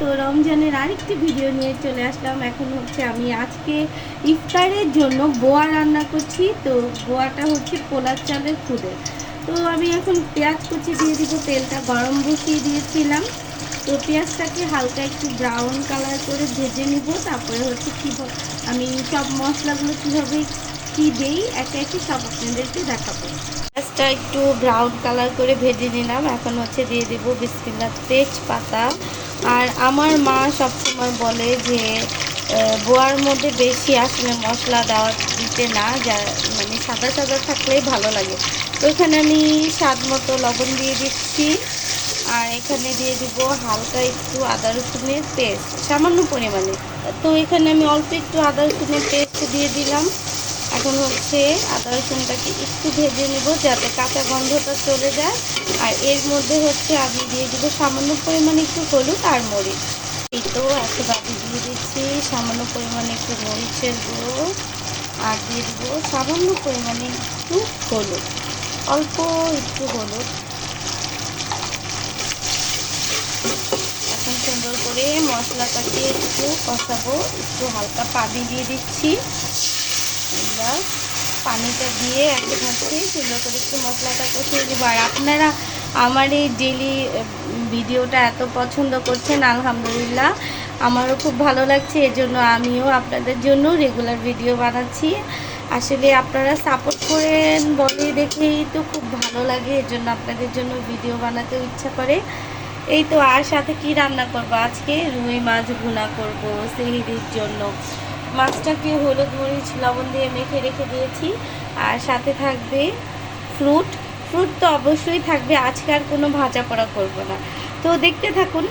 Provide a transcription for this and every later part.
তো রমজানের আরেকটি ভিডিও নিয়ে চলে আসলাম। এখন হচ্ছে আমি আজকে ইফতারের জন্য বোয়া রান্না করছি। তো বোয়াটা হচ্ছে পোলার চালের খুদের তো আমি এখন পেঁয়াজ কুচি দিয়ে দিব, তেলটা গরম বসিয়ে দিয়েছিলাম। তো পেঁয়াজটাকে হালকা একটু ব্রাউন কালার করে ভেজে নিব। তারপরে হচ্ছে কী আমি সব মশলাগুলো কীভাবে কী দেই, একে একে সব আপনাদেরকে দেখাবো। পেঁয়াজটা একটু ব্রাউন কালার করে ভেজে নিলাম। এখন হচ্ছে দিয়ে দেব বিসমিল্লা তেজপাতা। আর আমার মা সবসময় বলে যে বোয়ার মধ্যে বেশি আসলে মশলা দেওয়া দিতে না, যা মানে সাদা সাদা থাকলেই ভালো লাগে। তো এখানে আমি স্বাদ মতো লবণ দিয়ে দিচ্ছি। আর এখানে দিয়ে দিব হালকা একটু আদা রসুনের পেস্ট, সামান্য পরিমাণে। তো এখানে আমি অল্প একটু আদা রসুনের পেস্ট দিয়ে দিলাম। এখন হচ্ছে আদা রসুনটাকে একটু ভেজে নেব যাতে কাঁচা গন্ধটা চলে যায়। আর এর মধ্যে হচ্ছে আমি দিয়ে দিব সামান্য পরিমাণে একটু হলুদ আর মরিচ। এই তো এখন আমি দিয়ে দিচ্ছি। সামান্য পরিমাণে একটু মরিচের গুঁড়ো। আর দিয়ে দিব সামান্য পরিমাণে একটু হলুদ। অল্প একটু হলুদ। এখন সুন্দর করে মশলাটাকে একটু কষাবো। একটু হালকা পানি দিয়ে দিচ্ছি। আমরা পানিটা দিয়ে একটা ভাবছি সুন্দর করে একটু মশলাটা কষিয়ে দেবো আর আপনারা আমার এই ডেলি ভিডিওটা এত পছন্দ করছেন, আলহামদুলিল্লাহ। আমারও খুব ভালো লাগছে, এজন্য আমিও আপনাদের জন্য রেগুলার ভিডিও বানাচ্ছি। আসলে আপনারা সাপোর্ট করেন বলে দেখেই তো খুব ভালো লাগে, এজন্য আপনাদের জন্য ভিডিও বানাতেও ইচ্ছা করে। এই তো, আর সাথে কি রান্না করব? আজকে রুই মাছ ভুনা করব সেহিরির জন্য। মাছটাকে হলুদ মরিচ, লবণ দিয়ে মেখে রেখে দিয়েছি। আর সাথে থাকবে ফ্রুট। ফ্রুট তো অবশ্যই থাকবে, আজকে আর কোনো ভাজা পড়া করব না। তো দেখতে থাকুন,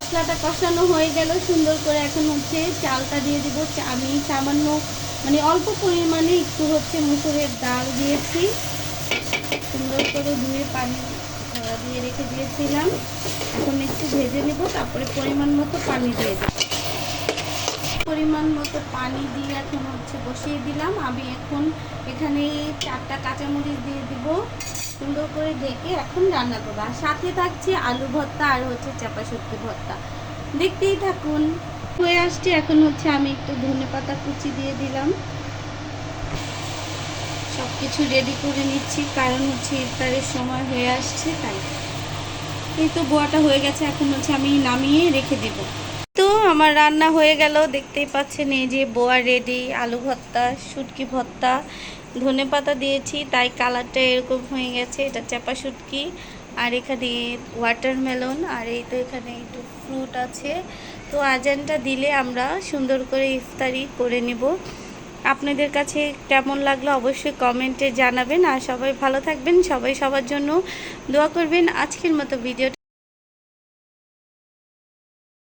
মশলাটা কষানো হয়ে গেল, সুন্দর করে এখন হচ্ছে চালটা দিয়ে দিব। আমি সামান্য মানে অল্প পরিমাণে একটু হচ্ছে মুসুরের ডাল দিয়েছি। সুন্দর করে ধুয়ে পানি দিয়ে রেখে দিয়েছিলাম। এখন একটু ভেজে নেব, তারপরে পরিমাণ মতো পানি দিয়ে দেবো। পরিমাণ মতো পানি দিয়ে এখন হচ্ছে বসিয়ে দিলাম। আমি এখন এখানে চারটা কাঁচামরিচ দিয়ে দিব, সুন্দর করে ঢেকে এখন রান্না করব। আর সাথে থাকছে আলু ভর্তা আর হচ্ছে চাপা শুটকি ভর্তা। দেখতেই থাকুন। হয়ে আসছে, এখন হচ্ছে আমি একটু ধনে পাতা কুচি দিয়ে দিলাম। সব কিছু রেডি করে নিচ্ছি, কারণ হচ্ছে ইফতারের সময় হয়ে আসছে, তাই। এই তো, বোয়াটা হয়ে গেছে, এখন হচ্ছে আমি নামিয়ে রেখে দেব। আমার রান্না হয়ে গেল। দেখতেই পাচ্ছেন এই যে বোয়া রেডি, আলু ভর্তা, শুটকি ভর্তা, ধনে পাতা দিয়েছি, তাই কালারটা এরকম হয়ে গেছে। এটা চাপা শুটকি আর এখানে ওয়াটারমেলন আর এই তো এখানে একটু ফ্রুট আছে। তো আজানটা দিলে আমরা সুন্দর করে ইফতারি করে নেব। আপনাদের কাছে কেমন লাগল অবশ্যই কমেন্টে জানাবেন। আর সবাই ভালো থাকবেন, সবাই সবার জন্য দোয়া করবেন। আজকের মতো ভিডিওটা